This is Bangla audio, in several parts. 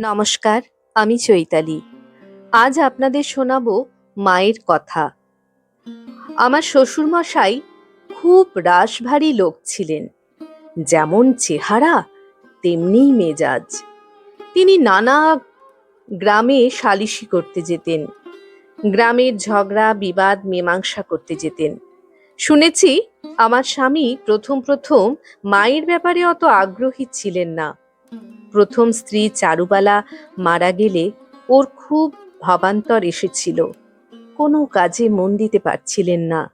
নমস্কার, আমি চৈতালি। আজ আপনাদের শোনাবো মায়ের কথা। আমার শ্বশুরমশাই খুব রাশভারী লোক ছিলেন। যেমন চেহারা তেমনিই মেজাজ। তিনি নানা গ্রামে সালিশি করতে যেতেন। গ্রামের ঝগড়া, বিবাদ, মীমাংসা করতে যেতেন। শুনেছি, আমার স্বামী প্রথম প্রথম মায়ের ব্যাপারে অত আগ্রহী ছিলেন না। প্রথম স্ত্রী চারুবালা মারা গেলে ওর খুব ভাবান্তর এসেছিল। কোনো কাজে মন দিতে পারছিলেন না।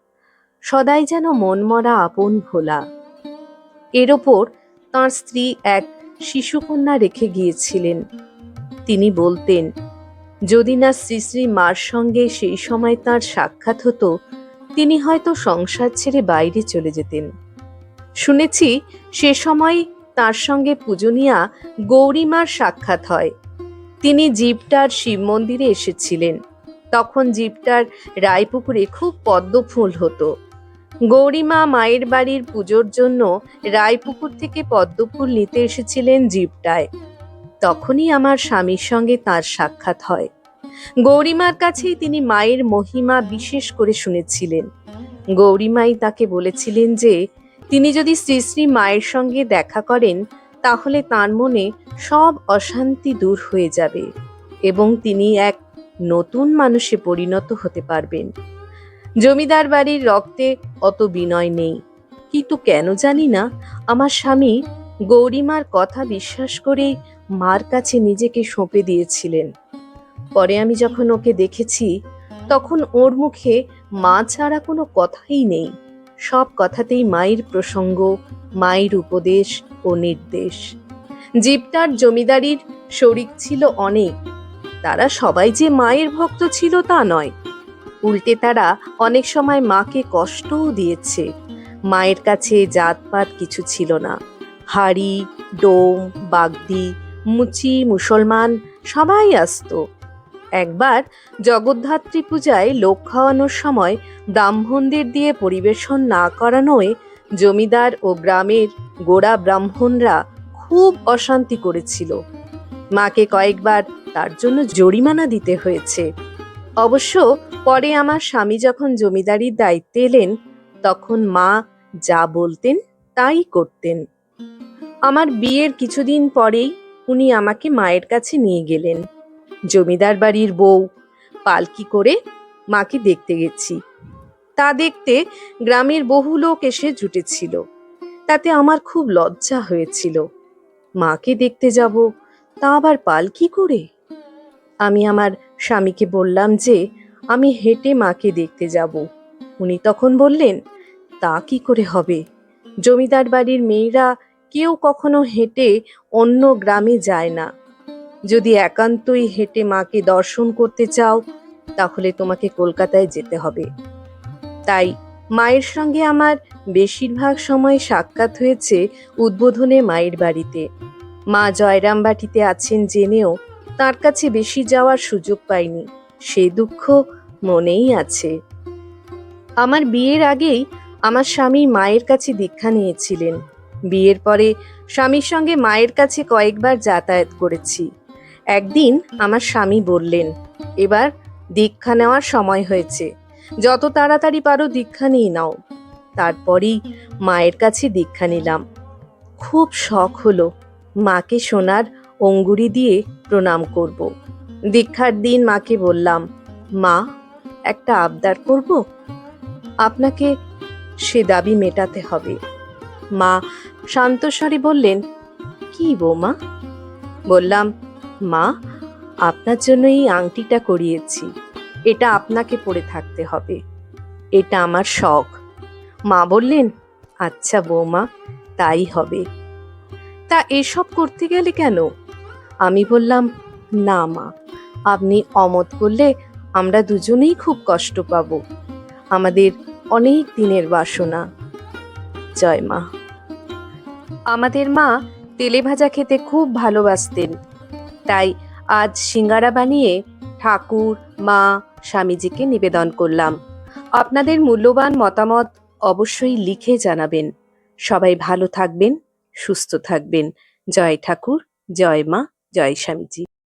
সদাই যেন মনমরা আপন ভোলা। এর ওপর তাঁর স্ত্রী এক শিশুকন্যা রেখে গিয়েছিলেন। তিনি বলতেন, যদি না শ্রী শ্রী মার সঙ্গে সেই সময় তার সাক্ষাৎ হতো, তিনি হয়তো সংসার ছেড়ে বাইরে চলে যেতেন। শুনেছি সে সময় তার সঙ্গে পূজনীয়া গৌরীমার সাক্ষাৎ হয়। তিনি জীবটার শিব মন্দিরে এসেছিলেন। তখন জীবটার রায়পুকুরে খুব পদ্ম ফুল হতো। গৌরীমা মায়ের বাড়ির পুজোর জন্য রায়পুকুর থেকে পদ্ম ফুল নিতে এসেছিলেন জীবটায়। তখনই আমার স্বামীর সঙ্গে তার সাক্ষাৎ হয়। গৌরীমার কাছেই তিনি মায়ের মহিমা বিশেষ করে শুনেছিলেন। গৌরীমাই তাকে বলেছিলেন যে তিনি যদি শ্রী শ্রী মায়ের সঙ্গে দেখা করেন, তাহলে তার মনে সব অশান্তি দূর হয়ে যাবে এবং তিনি এক নতুন মানুষে পরিণত হতে পারবেন। জমিদার বাড়ির রক্তে অত বিনয় নেই। কিন্তু কেন জানি না, আমার স্বামী গৌরীমার কথা বিশ্বাস করে মার কাছে নিজেকে সঁপে দিয়েছিলেন। পরে আমি যখন ওকে দেখেছি, তখন ওর মুখে মা ছাড়া কোনো কথাই নেই। সব কথাতেই মায়ের প্রসঙ্গ, মায়ের উপদেশ ও নির্দেশ। জীবটার জমিদারির শরিক ছিল অনেক। তারা সবাই যে মায়ের ভক্ত ছিল তা নয়। উল্টে তারা অনেক সময় মাকে কষ্টও দিয়েছে। মায়ের কাছে জাতপাত কিছু ছিল না। হাড়ি, ডোম, বাগদি, মুচি, মুসলমান সবাই আসতো। একবার জগদ্ধাত্রী পূজায় লোক খাওয়ানোর সময় ব্রাহ্মণদের দিয়ে পরিবেশন না করানোয় জমিদার ও গ্রামের গোড়া ব্রাহ্মণরা খুব অশান্তি করেছিল। মাকে কয়েকবার তার জন্য জরিমানা দিতে হয়েছে। অবশ্য পরে আমার স্বামী যখন জমিদারির দায়িত্বে এলেন, তখন মা যা বলতেন তাই করতেন। আমার বিয়ের কিছুদিন পরেই উনি আমাকে মায়ের কাছে নিয়ে গেলেন। জমিদার বাড়ির বউ। পালকি করে মাকে দেখতে গেছি। তা দেখতে গ্রামের বহু লোক এসে জুটেছিল। তাতে আমার খুব লজ্জা হয়েছিল। মাকে দেখতে যাব, তা আবার পালকি করে? আমি আমার স্বামীকে বললাম যে, আমি হেঁটে মাকে দেখতে যাব। উনি তখন বললেন, তা কি করে হবে? জমিদার বাড়ির মেয়েরা কেউ কখনো হেঁটে অন্য গ্রামে যায় না। যদি একান্তই হেঁটে মাকে দর্শন করতে চাও, তাহলে তোমাকে কলকাতায় যেতে হবে। তাই মায়ের সঙ্গে আমার বেশিরভাগ সময় সাক্ষাৎ হয়েছে উদ্বোধনে মায়ের বাড়িতে। মা জয়রামবাটিতে আছেন জেনেও তার কাছে বেশি যাওয়ার সুযোগ পাইনি। সে দুঃখ মনেই আছে। আমার বিয়ের আগেই আমার স্বামী মায়ের কাছে দীক্ষা নিয়েছিলেন। বিয়ের পরে স্বামীর সঙ্গে মায়ের কাছে কয়েকবার যাতায়াত করেছি। একদিন আমার স্বামী বললেন, এবার দীক্ষা নেওয়ার সময় হয়েছে। যত তাড়াতাড়ি পারো দীক্ষা নিয়ে নাও। তারপরেই মায়ের কাছে দীক্ষা নিলাম। খুব শখ হলো মাকে সোনার অঙ্গুরি দিয়ে প্রণাম করব। দীক্ষার দিন মাকে বললাম, মা, একটা আবদার করব? আপনাকে সে দাবি মেটাতে হবে। মা শান্তস্বরে বললেন, কি বৌমা? বললাম মা, আপনার জন্য এই আংটিটা করিয়েছি। এটা আপনাকে পরে থাকতে হবে। এটা আমার শখ। মা বললেন আচ্ছা বৌমা, তাই হবে। তা এসব করতে গেলে কেন? আমি বললাম, না মা, আপনি অমত করলে আমরা দুজনেই খুব কষ্ট পাব। আমাদের অনেক দিনের বাসনা। জয় মা। আমাদের মা তেলে ভাজা খেতে খুব ভালোবাসতেন। তাই আজ সিঙ্গারা বানিয়ে ঠাকুর, মা, স্বামীজিকে নিবেদন করলাম। আপনাদের মূল্যবান মতামত অবশ্যই লিখে জানাবেন। সবাই ভালো থাকবেন, সুস্থ থাকবেন। জয় ঠাকুর, জয় মা, জয় স্বামীজি।